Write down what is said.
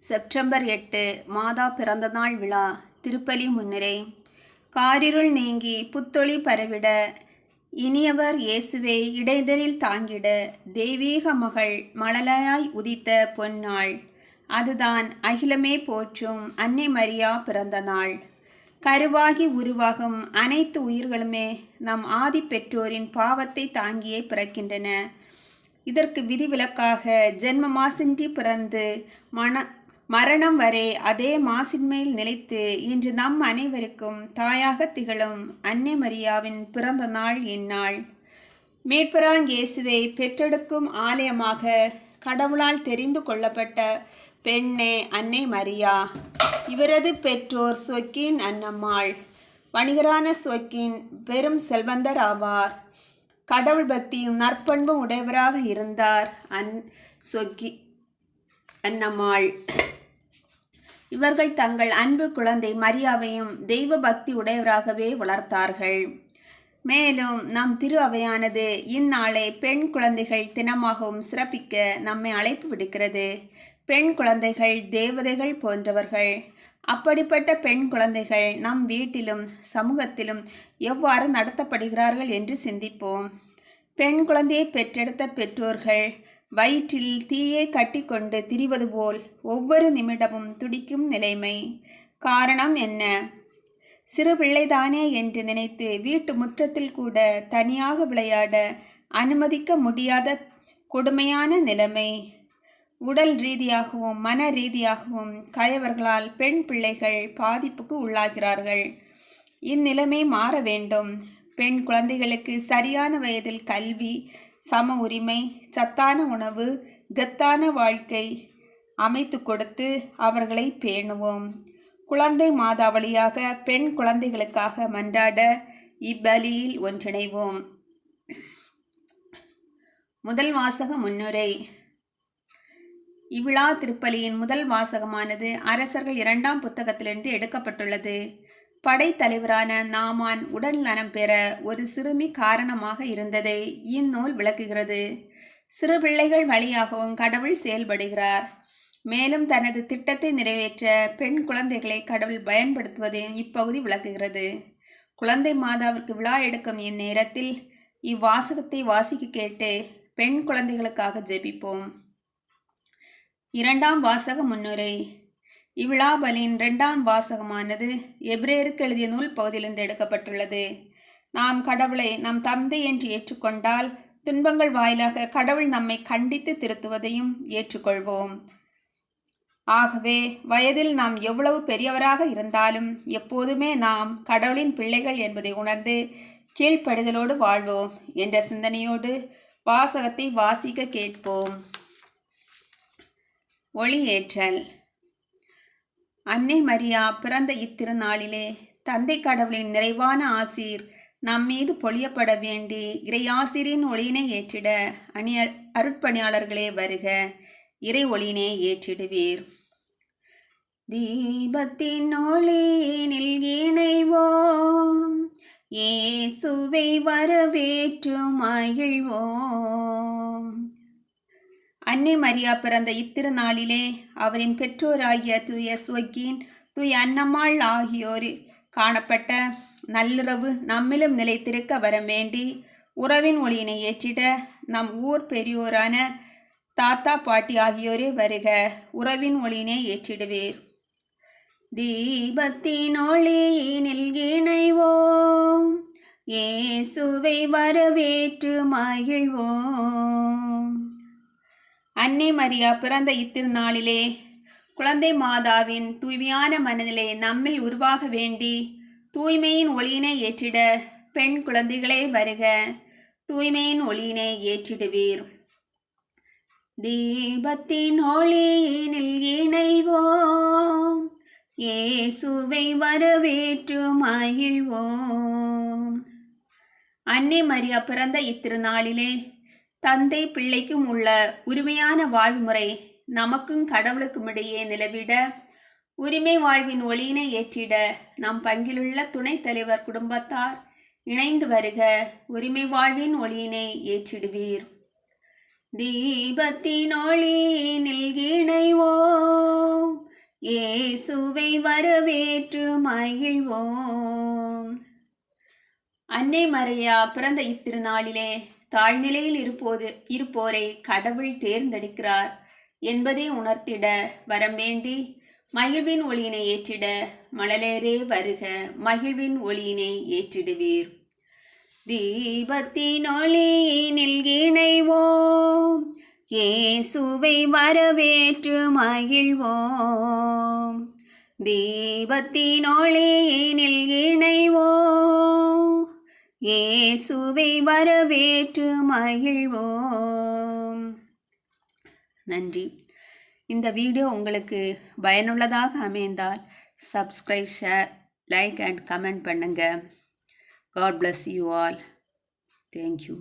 September எட்டு மாதா பிறந்தநாள் விழா திருப்பலி முன்னிறை. காரிருள் நீங்கி புத்தொளி பரவிட இனியவர் இயேசுவை இடைதலில் தாங்கிட தெய்வீக மகள் மழலையாய் உதித்த பொன்னாள் அதுதான் அகிலமே போற்றும் அன்னை மரியா பிறந்த நாள் கருவாகி உருவாகும் அனைத்து உயிர்களுமே நம் ஆதி பெற்றோரின் பாவத்தை தாங்கியே பிறக்கின்றன. இதற்கு விதிவிலக்காக ஜென்ம மாசின்றி பிறந்து மன மரணம் வரை அதே மாசின் மேல் நிலைத்து இன்று நம் அனைவருக்கும் தாயாக திகழும் அன்னை மரியாவின் பிறந்த நாள் இந்நாள். மேற்பராங்கேசுவை பெற்றெடுக்கும் ஆலயமாக கடவுளால் தெரிந்து கொள்ளப்பட்ட பெண்ணே அன்னை மரியா இவரது பெற்றோர் சொக்கின் அன்னம்மாள் வணிகரான சொக்கின் பெரும் செல்வந்தர் ஆவார். கடவுள் பக்தியும் நற்பண்பும் உடையவராக இருந்தார் அன் சொக்கி அன்னம்மாள். இவர்கள் தங்கள் அன்பு குழந்தை மரியாவையும் தெய்வ பக்தி உடையவராகவே வளர்த்தார்கள். மேலும் நம் திரு அவையானது இந்நாளை பெண் குழந்தைகள் தினமாகவும் சிறப்பிக்க நம்மை அழைப்பு விடுக்கிறது. பெண் குழந்தைகள் தேவதைகள் போன்றவர்கள். அப்படிப்பட்ட பெண் குழந்தைகள் நம் வீட்டிலும் சமூகத்திலும் எவ்வாறு நடத்தப்படுகிறார்கள் என்று சிந்திப்போம். பெண் குழந்தையை பெற்றெடுத்த பெற்றோர்கள் வயிற்றில் தீயை கட்டிக்கொண்டு திரிவது போல் ஒவ்வொரு நிமிடமும் துடிக்கும் நிலைமை. காரணம் என்ன? சிறு பிள்ளைதானே என்று நினைத்து வீட்டு முற்றத்தில் கூட தனியாக விளையாட அனுமதிக்க முடியாத கொடுமையான நிலைமை. உடல் ரீதியாகவும் மன ரீதியாகவும் கயவர்களால் பெண் பிள்ளைகள் பாதிப்புக்கு உள்ளாகிறார்கள். இந்நிலைமை மாற வேண்டும். பெண் குழந்தைகளுக்கு சரியான வயதில் கல்வி சம உரிமை சத்தான உணவு கத்தான வாழ்க்கை அமைத்து கொடுத்து அவர்களை பேணுவோம். குழந்தை மாதாவளியாக பெண் குழந்தைகளுக்காக மன்றாட இப்பலியில் ஒன்றிணைவோம். முதல் வாசக முன்னுரை. இவ்விழா திருப்பலியின் முதல் வாசகமானது அரசர்கள் இரண்டாம் புத்தகத்திலிருந்து எடுக்கப்பட்டுள்ளது. படைத்தலைவரான நாமான் உடல் நலம் பெற ஒரு சிறுமி காரணமாக இருந்ததை இந்நூல் விளக்குகிறது. சிறு பிள்ளைகள் வழியாகவும் கடவுள் செயல்படுகிறார். மேலும் தனது திட்டத்தை நிறைவேற்ற பெண் குழந்தைகளை கடவுள் பயன்படுத்துவதை இப்பகுதி விளக்குகிறது. குழந்தை மாதாவிற்கு விழா எடுக்கும் இந்நேரத்தில் இவ்வாசகத்தை வாசிக்க கேட்டு பெண் குழந்தைகளுக்காக ஜெபிப்போம். இரண்டாம் வாசக முன்னுரை. இவ்விழாபலின் இரண்டாம் வாசகமானது எப்ரேருக்கு எழுதிய நூல் பகுதியிலிருந்து எடுக்கப்பட்டுள்ளது. நாம் கடவுளை நம் தந்தை என்று ஏற்றுக்கொண்டால் துன்பங்கள் வாயிலாக கடவுள் நம்மை கண்டித்து திருத்துவதையும் ஏற்றுக்கொள்வோம். ஆகவே வயதில் நாம் எவ்வளவு பெரியவராக இருந்தாலும் எப்போதுமே நாம் கடவுளின் பிள்ளைகள் என்பதை உணர்ந்து கீழ்ப்படிதலோடு வாழ்வோம் என்ற சிந்தனையோடு வாசகத்தை வாசிக்க கேட்போம். ஒளியேற்றல் அன்னை மரியா பிறந்த இத்திருநாளிலே தந்தை கடவுளின் நிறைவான ஆசீர் நம் மீது பொழியப்பட வேண்டி இறையாசிரின் ஒளியினை ஏற்றிட அணிய அருட்பணியாளர்களே வருக இறை ஒளியினை ஏற்றிடுவீர். தீபத்தின் ஒளியினில் இணைவோம் ஏசுவை வரவேற்று மகிழ்வோம். அன்னை மரியா பிறந்த இத்திருநாளிலே அவரின் பெற்றோராகிய தூய சுவக்கீன் தூய அன்னம்மாள் ஆகியோர் காணப்பட்ட நல்லுறவு நம்மிலும் நிலைத்திருக்க வர வேண்டி உறவின் ஒளியினை ஏற்றிட நம் ஊர் பெரியோரான தாத்தா பாட்டி ஆகியோரே வருக உறவின் ஒளியினை ஏற்றிடுவீர். தீபத்தின் ஒளியினில் இணைவோம் இயேசுவை வரவேற்று மகிழ்வோம். அன்னை மரியா பிறந்த இத்திருநாளிலே குழந்தை மாதாவின் தூய்மையான மனநிலை நம்மில் உருவாக வேண்டி தூய்மையின் ஒளியினை ஏற்றிட பெண் குழந்தைகளே வருக. தூய்மையின் ஒளியினை ஏற்றிடுவீர். தீபத்தின் ஒளியினில் இணைவோம். இயேசுவை வரவேற்று மகிழ்வோம் அன்னை மரியா பிறந்த இத்திருநாளிலே தந்தை பிள்ளைக்கும் உள்ள உரிமையான வாழ்முறை நமக்கும் கடவுளுக்கும் இடையே நிலவிட உரிமை வாழ்வின் ஒளியினை ஏற்றிட நம் பங்கிலுள்ள துணைத் தலைவர் குடும்பத்தார் இணைந்து வருக உரிமை வாழ்வின் ஒளியினை ஏற்றிடுவீர். தீபத்தின் ஒளியினில் இணைவோம் இயேசுவை வரவேற்று மகிழ்வோம். அன்னை மறையா பிறந்த இத்திருநாளிலே தாழ்நிலையில் இருப்போது இருப்போரை கடவுள் தேர்ந்தெடுக்கிறார் என்பதை உணர்த்திட வரம் வேண்டி மகிழ்வின் ஒளியினை ஏற்றிட மழலேரே வருக மகிழ்வின் ஒளியினை ஏற்றிடுவீர். தீபத்தின் ஒளியினில் இணைவோம் இயேசுவை வரவேற்று மகிழ்வோம். தீபத்தின் ஒளியினில் இணைவோம் இயேசுவை வரவேற்று மகிழ்வோம். நன்றி. இந்த வீடியோ உங்களுக்கு பயனுள்ளதாக அமைந்தால் subscribe share like and comment பண்ணுங்கள் God bless you all thank you